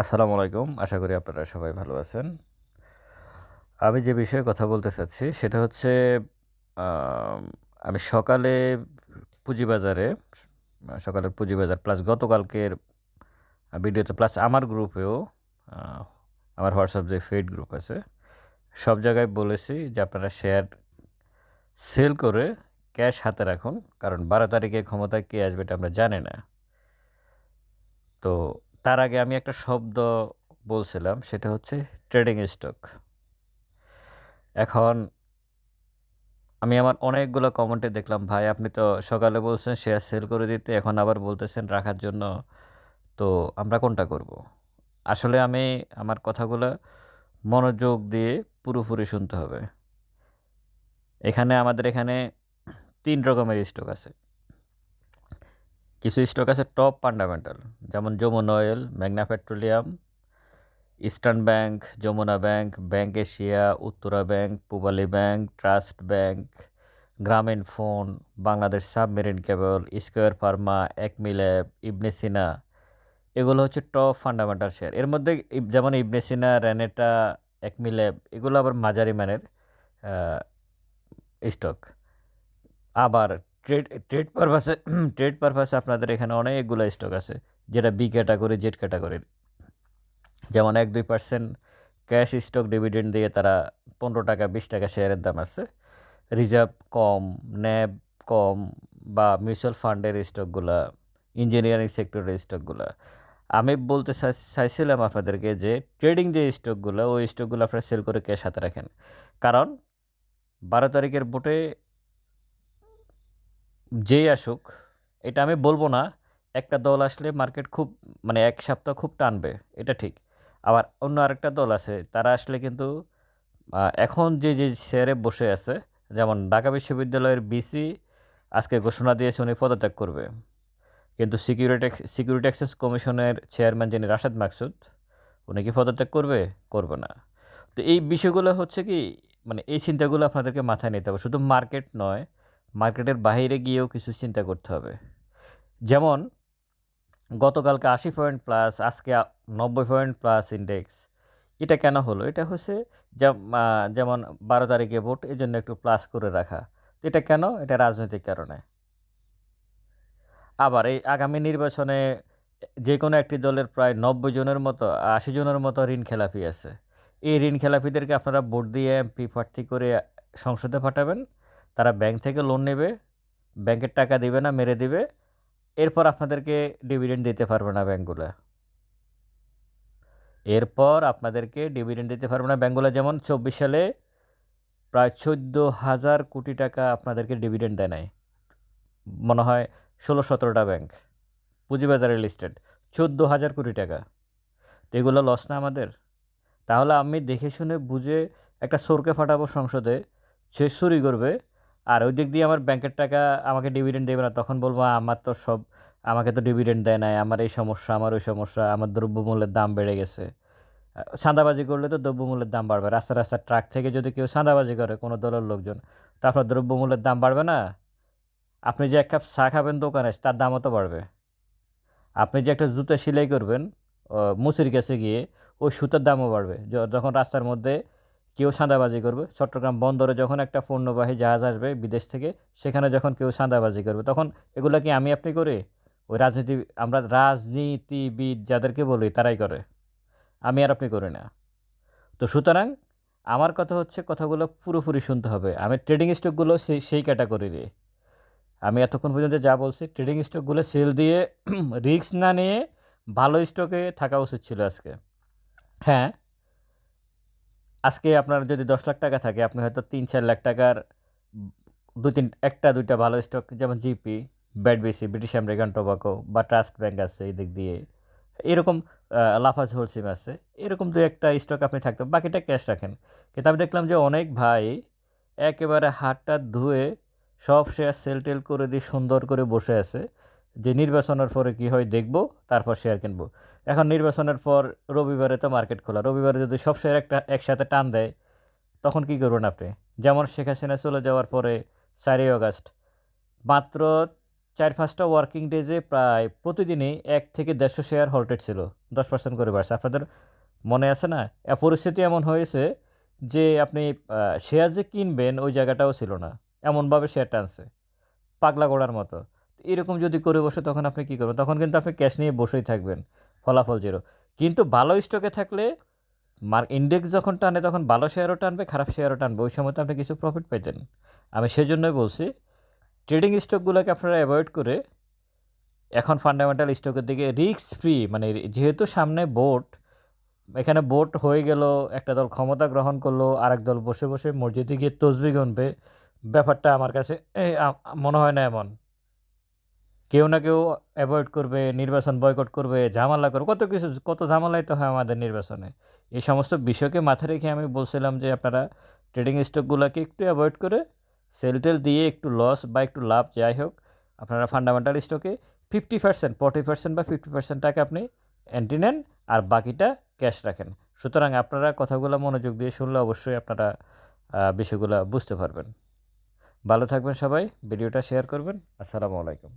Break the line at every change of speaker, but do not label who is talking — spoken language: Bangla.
আসসালামু আলাইকুম। আশা করি আপনারা সবাই ভালো আছেন। আমি যে বিষয়ে কথা বলতে চাচ্ছি, সেটা হচ্ছে, আমি সকালে পুঁজিবাজারে, সকালের পুঁজিবাজার প্লাস গতকালকের ভিডিওতে প্লাস আমার গ্রুপেও আমার হোয়াটসঅ্যাপ যে ফেড গ্রুপ আছে, সব জায়গায় বলেছি যে আপনারা শেয়ার সেল করে ক্যাশ হাতে রাখুন। কারণ বারো তারিখে ক্ষমতায় কে আসবে এটা আমরা জানি না। তো তার আগে আমি একটা শব্দ বলছিলাম, সেটা হচ্ছে ট্রেডিং স্টক এখন আমি আমার অনেকগুলো কমেন্টে দেখলাম, ভাই, আপনি তো সকালে বলছেন শেয়ার সেল করে দিতে, এখন আবার বলতেছেন রাখার জন্য, তো আমরা কোনটা করব। আসলে আমি আমার কথাগুলো মনোযোগ দিয়ে পুরোপুরি শুনতে হবে। এখানে আমাদের এখানে তিন রকমের স্টক আছে। কিছু স্টক আছে টপ ফান্ডামেন্টাল যেমন Jamuna oil Magna petroleum eastern bank Jamuna bank bank Asia Uttara bank Pubali bank trust bank Grameen phone Bangladesh submarine cable square pharma Acme lab Ibn Sina এগুলো হচ্ছে টপ ফান্ডামেন্টাল শেয়ার এর মধ্যে যেমন ইবনেসিনা রেনেটা একমি ল্যাব এগুলো আবার মাঝারি মানের স্টক আবার ট্রেড ট্রেড পারপাসে ট্রেড পারপাসে আপনাদের এখানে অনেকগুলো স্টক আছে, যেটা বি ক্যাটাগরি জেড ক্যাটাগরির যেমন এক, দুই পার্সেন্ট ক্যাশ স্টক ডিভিডেন্ড দিয়ে তারা পনেরো টাকা, বিশ টাকা শেয়ারের দাম আছে। রিজার্ভ কম ন্যাব কম বা মিউচুয়াল ফান্ডের স্টকগুলা ইঞ্জিনিয়ারিং সেক্টরের স্টকগুলা আমি বলতে চাই- চাইছিলাম আপনাদেরকে যে ট্রেডিং যে স্টকগুলো ওই স্টকগুলো আপনারা সেল করে ক্যাশ হাতে রাখেন। কারণ বারো তারিখের ভোটে যেই আসুক, এটা আমি বলব না, একটা দল আসলে মার্কেট খুব মানে এক সপ্তাহ খুব টানবে, এটা ঠিক। আবার অন্য আরেকটা দল আছে, তারা আসলে কিন্তু এখন যে যে শেয়ারে বসে আছে, যেমন ঢাকা বিশ্ববিদ্যালয়ের বিসি আজকে ঘোষণা দিয়েছে উনি পদত্যাগ করবে। কিন্তু সিকিউরিটি সিকিউরিটি অ্যাক্সেস কমিশনের চেয়ারম্যান যিনি রাশেদ মাকসুদ, উনি কি পদত্যাগ করবে? করবে না। তো এই বিষয়গুলো হচ্ছে কি মানে এই চিন্তাগুলো আপনাদেরকে মাথায় নিতে হবে। শুধু মার্কেট নয় মার্কেটের বাইরে গিয়েও কিছু চিন্তা করতে হবে। যেমন, গতকালকে আশি পয়েন্ট প্লাস, আজকে নব্বই পয়েন্ট প্লাস ইন্ডেক্স এটা কেন হলো? এটা হচ্ছে যেমন বারো তারিখে ভোট এই জন্য একটু প্লাস করে রাখা। এটা কেন? এটা রাজনৈতিক কারণে। আবার এই আগামী নির্বাচনে যে কোনো একটি দলের প্রায় নব্বই জনের মতো, আশি জনের মতো ঋণ খেলাপি আছে। এই ঋণ খেলাপিদেরকে আপনারা ভোট দিয়ে এমপি প্রার্থী করে সংসদে পাঠাবেন। তারা ব্যাংক থেকে লোন নেবে ব্যাংকের টাকা দিবে না, মেরে দিবে। এরপর আপনাদেরকে ডিভিডেন্ড দিতে পারবে না ব্যাঙ্কগুলো এরপর আপনাদেরকে ডিভিডেন্ড দিতে পারবে না ব্যাঙ্কগুলো যেমন চব্বিশ সালে প্রায় চোদ্দ হাজার কোটি টাকা আপনাদেরকে ডিভিডেন্ড দেয় নাই। মনে হয় ষোলো সতেরোটা ব্যাংক পুঁজিবাজারে লিস্টেড চোদ্দ হাজার কোটি টাকা। তো এগুলো লস না আমাদের? তাহলে আমি দেখে শুনে বুঝে একটা সরকে ফাটাবো সংসদে। সে চুরি করবে আর ওই দিক দিয়ে আমার ব্যাংকের টাকা আমাকে ডিভিডেন্ড দেবে না। তখন বলব আমার তো সব, আমাকে তো ডিভিডেন্ড দেয় নাই। আমার এই সমস্যা, আমার ওই সমস্যা, আমার দ্রব্যমূল্যের দাম বেড়ে গেছে। চাঁদাবাজি করলে তো দ্রব্যমূল্যের দাম বাড়বে। রাস্তা রাস্তা ট্রাক থেকে যদি কেউ চাঁদাবাজি করে, কোনো দলের লোকজন তারপর দ্রব্যমূল্যের দাম বাড়বে না? আপনি যে এক কাপ চা খাবেন দোকানে, তার দামও তো বাড়বে। আপনি যে একটা জুতা সেলাই করবেন মুচির কাছে গিয়ে, ওই সুতার দামও বাড়বে। যখন রাস্তার মধ্যে কেউ সাঁদাবাজি করবে। চট্টগ্রাম বন্দরে যখন একটা পণ্যবাহী জাহাজ আসবে বিদেশ থেকে, সেখানে যখন কেউ সাঁদাবাজি করবে, তখন এগুলো কি আমি আপনি করি? ওই রাজনীতি, আমরা রাজনীতিবিদ যাদেরকে বলি, তারাই করে। আমি আর আপনি করি না। তো সুতরাং আমার কথা হচ্ছে, কথাগুলো পুরোপুরি শুনতে হবে। আমি ট্রেডিং স্টকগুলো সেই সেই ক্যাটাগরিরই আমি এতক্ষণ পর্যন্ত যা বলছি ট্রেডিং স্টকগুলো সেল দিয়ে রিস্ক না নিয়ে ভালো স্টকে থাকা উচিত ছিল আজকে। হ্যাঁ? আজকে আপনার যদি দশ লাখ টাকা থাকে, আপনি হয়তো তিন, চার লাখ টাকার দু, তিন, একটা, দুইটা ভালো স্টক যেমন GP BAT BC British American tobacco বা ট্রাস্ট ব্যাংক আছে এই দিক দিয়ে। এরকম লাফাজ হোলসিম আছে। এরকম দু, একটা স্টক আপনি থাকতে বাকিটা ক্যাশ রাখেন। কিন্তু আমি দেখলাম যে অনেক ভাই একেবারে হাতটা ধুয়ে সব শেয়ার সেল টেল করে দিয়ে সুন্দর করে বসে আছে। যে নির্বাচনের পরে কি হয় দেখব, তারপর শেয়ার কিনবো। এখন নির্বাচনের পর রবিবারে তো মার্কেট খোলা। রবিবারে যদি সব শেয়ার একটা, একসাথে টান দেয়, তখন কি করবেন আপনি? যেমন শেখ হাসিনা চলে যাওয়ার পরে চারই আগস্ট, মাত্র চার পাঁচটা ওয়ার্কিং ডেজে প্রায় প্রতিদিনই এক থেকে দেড়শো শেয়ার হল্টেড ছিল, দশ পার্সেন্ট করে বাড়ছে। আপনাদের মনে আছে না? পরিস্থিতি এমন হয়েছে যে আপনি শেয়ার যে কিনবেন, ওই জায়গাটাও ছিল না। এমনভাবে শেয়ার টানছে। পাগলা গোড়ার মতো। এরকম যদি করে বসে, তখন আপনি কী করবেন? তখন কিন্তু আপনি ক্যাশ নিয়ে বসেই থাকবেন, ফলাফল জিরো কিন্তু ভালো স্টকে থাকলে মার্ক ইন্ডেক্স যখন টানে, তখন ভালো শেয়ারও টানবে, খারাপ শেয়ারও টানবে। ওই সময় তো আপনি কিছু প্রফিট পেতেন আমি সেজন্যই বলছি ট্রেডিং স্টকগুলোকে আপনারা অ্যাভয়েড করে এখন ফান্ডামেন্টাল স্টকের দিকে রিস্ক ফ্রি মানে যেহেতু সামনে বোট এখানে বোট হয়ে গেল, একটা দল ক্ষমতা গ্রহণ করল, আরেক দল বসে বসে মসজিদে গিয়ে তসবি গণবে ব্যাপারটা আমার কাছে মনে হয় না এমন। কেউ না কেউ অ্যাভয়েড করবে, নির্বাচন বয়কট করবে, ঝামেলা করবে, কত কিছু, কত ঝামেলাই তো হয় আমাদের নির্বাচনে। এই সমস্ত বিষয়কে মাথায় রেখে আমি বলছিলাম যে আপনারা ট্রেডিং স্টকগুলোকে একটু অ্যাভয়েড করে সেল টেল দিয়ে একটু লস বা একটু লাভ যাই হোক, আপনারা ফান্ডামেন্টাল স্টকে ফিফটি পার্সেন্ট ফর্টি পার্সেন্ট বা ফিফটি পার্সেন্ট টাকা আপনি এন্ট্রি নেন আর বাকিটা ক্যাশ রাখেন। সুতরাং আপনারা কথাগুলো মনোযোগ দিয়ে শুনলে অবশ্যই আপনারা বিষয়গুলো বুঝতে পারবেন। ভালো থাকবেন সবাই, ভিডিওটা শেয়ার করবেন। আসসালামু আলাইকুম।